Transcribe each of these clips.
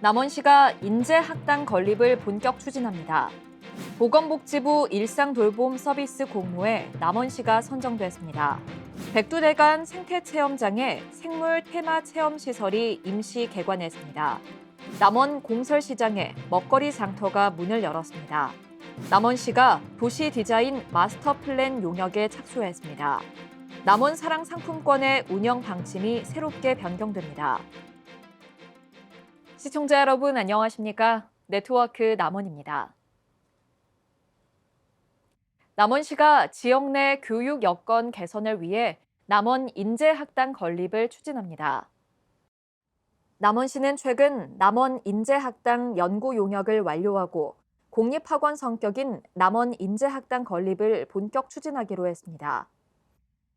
남원시가 인재학당 건립을 본격 추진합니다. 보건복지부 일상돌봄 서비스 공모에 남원시가 선정됐습니다. 백두대간 생태체험장에 생물 테마 체험 시설이 임시 개관했습니다. 남원 공설시장에 먹거리 장터가 문을 열었습니다. 남원시가 도시 디자인 마스터 플랜 용역에 착수했습니다. 남원 사랑 상품권의 운영 방침이 새롭게 변경됩니다. 시청자 여러분 안녕하십니까? 네트워크 남원입니다. 남원시가 지역 내 교육 여건 개선을 위해 남원 인재학당 건립을 추진합니다. 남원시는 최근 남원 인재학당 연구 용역을 완료하고 공립학원 성격인 남원 인재학당 건립을 본격 추진하기로 했습니다.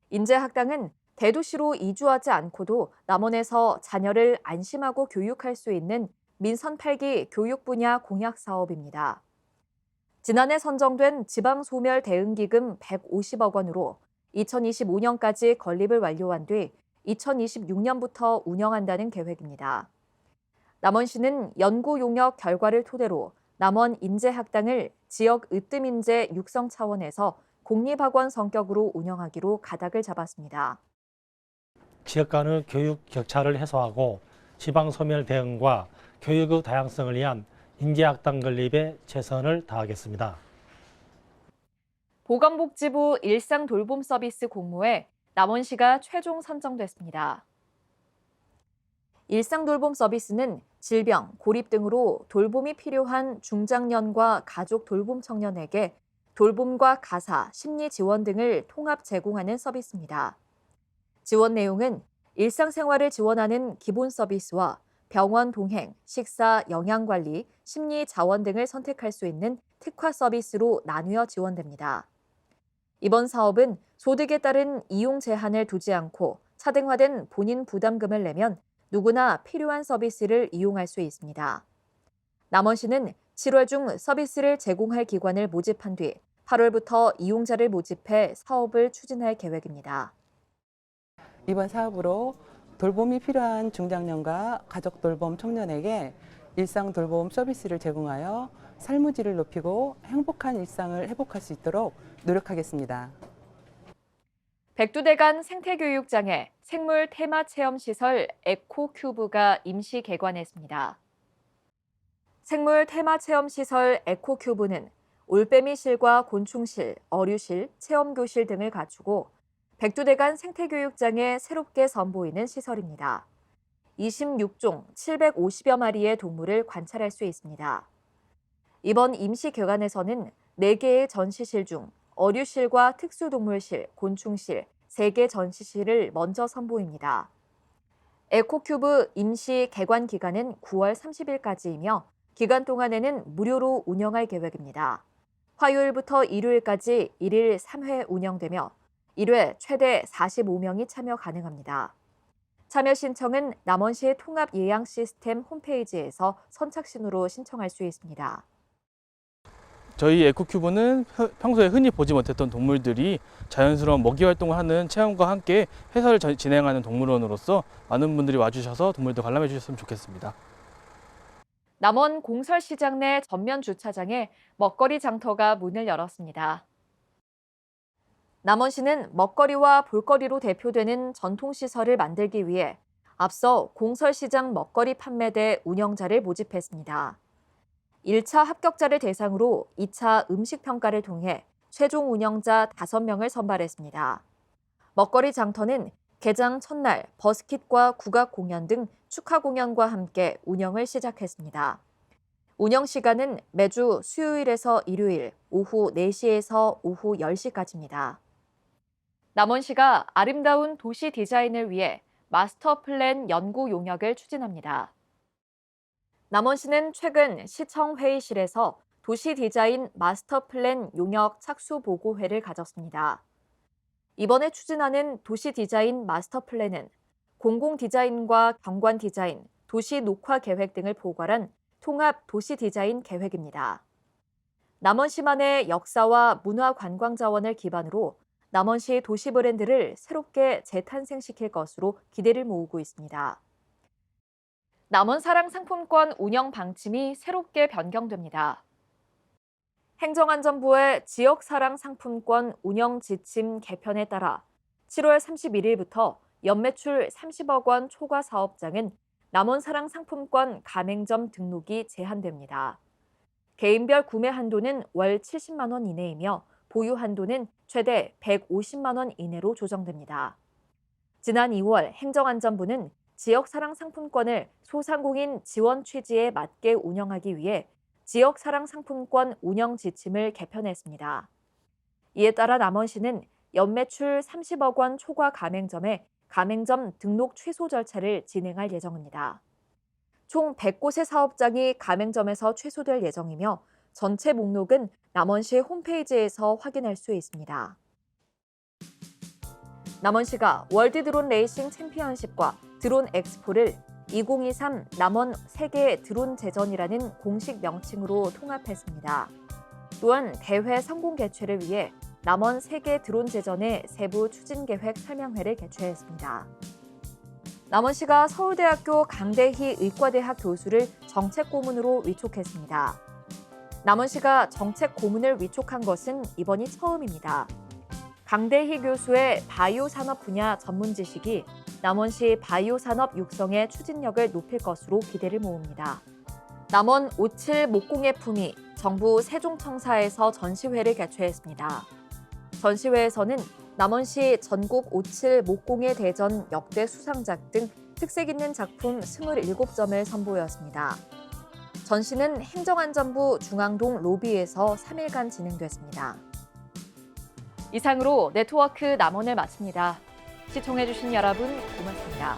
인재학당은 대도시로 이주하지 않고도 남원에서 자녀를 안심하고 교육할 수 있는 민선 8기 교육 분야 공약 사업입니다. 지난해 선정된 지방소멸 대응기금 150억 원으로 2025년까지 건립을 완료한 뒤 2026년부터 운영한다는 계획입니다. 남원시는 연구 용역 결과를 토대로 남원 인재학당을 지역 으뜸인재 육성 차원에서 공립학원 성격으로 운영하기로 가닥을 잡았습니다. 지역 간의 교육 격차를 해소하고 지방 소멸 대응과 교육의 다양성을 위한 인재학당 건립에 최선을 다하겠습니다. 보건복지부 일상 돌봄 서비스 공모에 남원시가 최종 선정됐습니다. 일상 돌봄 서비스는 질병, 고립 등으로 돌봄이 필요한 중장년과 가족 돌봄 청년에게 돌봄과 가사, 심리 지원 등을 통합 제공하는 서비스입니다. 지원 내용은 일상생활을 지원하는 기본 서비스와 병원 동행, 식사, 영양관리, 심리 자원 등을 선택할 수 있는 특화 서비스로 나누어 지원됩니다. 이번 사업은 소득에 따른 이용 제한을 두지 않고 차등화된 본인 부담금을 내면 누구나 필요한 서비스를 이용할 수 있습니다. 남원시는 7월 중 서비스를 제공할 기관을 모집한 뒤 8월부터 이용자를 모집해 사업을 추진할 계획입니다. 이번 사업으로 돌봄이 필요한 중장년과 가족 돌봄 청년에게 일상 돌봄 서비스를 제공하여 삶의 질을 높이고 행복한 일상을 회복할 수 있도록 노력하겠습니다. 백두대간 생태교육장에 생물 테마 체험 시설 에코큐브가 임시 개관했습니다. 생물 테마 체험 시설 에코큐브는 올빼미실과 곤충실, 어류실, 체험교실 등을 갖추고 백두대간 생태교육장에 새롭게 선보이는 시설입니다. 26종 750여 마리의 동물을 관찰할 수 있습니다. 이번 임시 개관에서는 4개의 전시실 중 어류실과 특수동물실, 곤충실, 3개 전시실을 먼저 선보입니다. 에코큐브 임시 개관 기간은 9월 30일까지이며 기간 동안에는 무료로 운영할 계획입니다. 화요일부터 일요일까지 1일 3회 운영되며 1회 최대 45명이 참여 가능합니다. 참여 신청은 남원시 통합 예양 시스템 홈페이지에서 선착순으로 신청할 수 있습니다. 저희 에코큐브는 혀- 평소에 흔히 보지 못했던 동물들이 자연스러운 먹이 활동을 하는 체험과 함께 해설을 전- 진행하는 동물원으로서 많은 분들이 와주셔서 동물들 관람해 주셨으면 좋겠습니다. 남원 공설시장 내 전면 주차장에 먹거리 장터가 문을 열었습니다. 남원시는 먹거리와 볼거리로 대표되는 전통시설을 만들기 위해 앞서 공설시장 먹거리 판매대 운영자를 모집했습니다. 1차 합격자를 대상으로 2차 음식평가를 통해 최종 운영자 5명을 선발했습니다. 먹거리 장터는 개장 첫날 버스킷과 국악 공연 등 축하 공연과 함께 운영을 시작했습니다. 운영 시간은 매주 수요일에서 일요일 오후 4시에서 오후 10시까지입니다. 남원 시가 아름다운 도시 디자인을 위해 마스터 플랜 연구 용역을 추진합니다. 남원시는 최근 시청 회의실에서 도시 디자인 마스터 플랜 용역 착수 보고회를 가졌습니다. 이번에 추진하는 도시 디자인 마스터 플랜은 공공 디자인과 경관 디자인, 도시 녹화 계획 등을 포괄한 통합 도시 디자인 계획입니다. 남원시만의 역사와 문화 관광 자원을 기반으로 남원시 도시 브랜드를 새롭게 재탄생시킬 것으로 기대를 모으고 있습니다. 남원사랑 상품권 운영 방침이 새롭게 변경됩니다. 행정안전부의 지역사랑 상품권 운영 지침 개편에 따라 7월 31일부터 연매출 30억 원 초과 사업장은 남원사랑 상품권 가맹점 등록이 제한됩니다. 개인별 구매 한도는 월 70만 원 이내이며 보유 한도는 최대 150만 원 이내로 조정됩니다. 지난 2월 행정안전부는 지역 사랑 상품권을 소상공인 지원 취지에 맞게 운영하기 위해 지역 사랑 상품권 운영 지침을 개편했습니다. 이에 따라 남원시는 연매출 30억 원 초과 가맹점에 가맹점 등록 취소 절차를 진행할 예정입니다. 총 100곳의 사업장이 가맹점에서 취소될 예정이며 전체 목록은 남원시 홈페이지에서 확인할 수 있습니다. 남원시가 월드 드론 레이싱 챔피언십과 드론 엑스포를 2023 남원 세계 드론 제전이라는 공식 명칭으로 통합했습니다. 또한 대회 성공 개최를 위해 남원 세계 드론 제전의 세부 추진 계획 설명회를 개최했습니다. 남원시가 서울대학교 강대희 의과대학 교수를 정책 고문으로 위촉했습니다. 남원시가 정책 고문을 위촉한 것은 이번이 처음입니다. 강대희 교수의 바이오 산업 분야 전문 지식이 남원 시 바이오 산업 육성의 추진력을 높일 것으로 기대를 모읍니다. 남원 57 목공예 품위 정부 세종청사에서 전시회를 개최했습니다. 전시회에서는 남원시 전국 57 목공예 대전 역대 수상작 등 특색 있는 작품 27점을 선보였습니다. 전시는 행정안전부 중앙동 로비에서 3일간 진행됐습니다. 이상으로 네트워크 남원을 마칩니다. 시청해주신 여러분 고맙습니다.